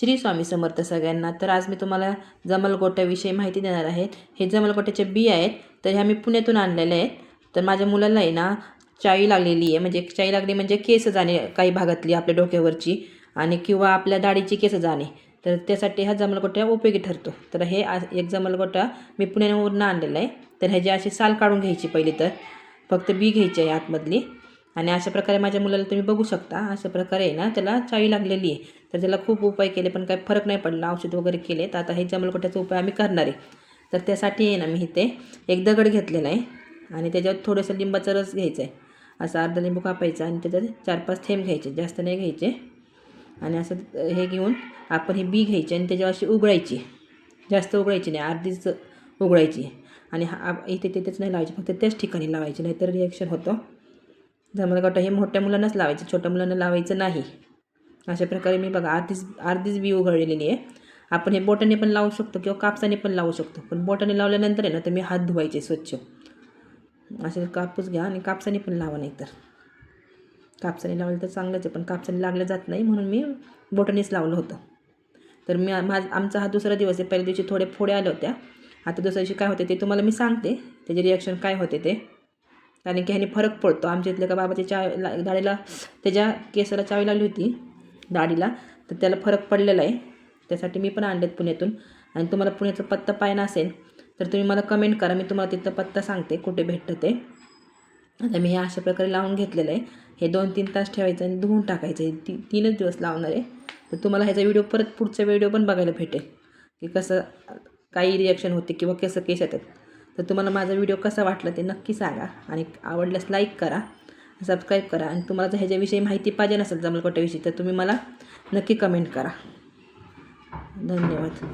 श्री स्वामी समर्थ सगळ्यांना. तर आज मी तुम्हाला जमलगोट्याविषयी माहिती देणार आहे. हे जमलगोट्याचे बी आहेत तर ह्या मी पुण्यातून आणलेल्या आहेत. तर माझ्या मुलाला आहे ना चाळी लागलेली आहे. म्हणजे चाळी लागली म्हणजे केस जाणे काही भागातली आपल्या डोक्यावरची आणि किंवा आपल्या दाढीची केस जाणे. तर त्यासाठी हा जमलगोट्या उपयोगी ठरतो. तर हे आज एक जमलगोटा मी पुण्यावरून आणलेला आहे. तर ह्याची अशी साल काढून घ्यायची पहिली तर. फक्त बी घ्यायची आहे आतमधली. आणि अशा प्रकारे माझ्या मुलाला तुम्ही बघू शकता. अशा प्रकारे आहे ना त्याला चावी लागलेली आहे. तर त्याला खूप उपाय केले पण काही फरक नाही पडला. औषध वगैरे केले. तर आता हे जमलकोट्याचा उपाय आम्ही करणार आहे. तर त्यासाठी आहे ना मी इथे एक दगड घेतलेला आहे. आणि त्याच्यावर थोडंसं लिंबाचा रस घ्यायचा आहे. असा अर्धा लिंबू कापायचा आणि त्याच्यात चार पाच थेंब घ्यायचे. जास्त नाही घ्यायचे. आणि असं हे घेऊन आपण ही बी घ्यायची आणि त्याच्यावर अशी उघडायची. जास्त उघडायची नाही. अर्धीच उघडायची. आणि हा इथे तिथेच नाही लावायची. फक्त त्याच ठिकाणी लावायची. नाही तर रिॲक्शन होतं. जमलगोटा हे मोठ्या मुलांनाच लावायचं छोट्या मुलांना लावायचं नाही. अशा प्रकारे मी बघा अर्धीच अर्धीच बी उघडलेली आहे. आपण हे बोटाने पण लावू शकतो किंवा कापसाने पण लावू शकतो. पण बोटाने लावल्यानंतर आहे ना तर मी हात धुवायचे स्वच्छ. असे कापूस घ्या आणि कापसाने पण लावा नाही तर कापसाने लावलं तर चांगलंच आहे पण कापसाने लागलं जात नाही म्हणून मी बोटानेच लावलं होतं. तर मी माझ आमचा हा दुसरा दिवस आहे. पहिल्या दिवशी थोडे फोडे आल्या होत्या. आता दुसऱ्या दिवशी काय होते ते तुम्हाला मी सांगते. त्याचे रिॲक्शन काय होते ते. कारण की ह्याने फरक पडतो. आमच्या इथल्या का बाबाच्या चा ला दाढीला त्याच्या केसाला चावी लागली होती दाढीला. तर त्याला फरक पडलेला आहे. त्यासाठी मी पण आणलेत पुण्यातून. आणि तुम्हाला पुण्याचा पत्ता पाहिजे असेल तर तुम्ही मला कमेंट करा. मी तुम्हाला तिथं पत्ता सांगते कुठे भेटतं ते आता मी हे अशा प्रकारे लावून घेतलेलं आहे. हे दोन तीन तास ठेवायचं आणि धुवून टाकायचं आहे. ती तीनच दिवस लावणार आहे. तर तुम्हाला ह्याचा व्हिडिओ परत पुढचा व्हिडिओ पण बघायला भेटेल. की कसं काही रिॲक्शन होते किंवा कसं केस येतात. तर तुम्हाला माझा व्हिडिओ कसा वाटला ते नक्की सांगा. आणि आवडल्यास लाईक करा सबस्क्राईब करा. आणि तुम्हाला जर ह्याच्याविषयी माहिती पाहिजे नसेल जमलकोट्याविषयी तर तुम्ही मला नक्की कमेंट करा. धन्यवाद.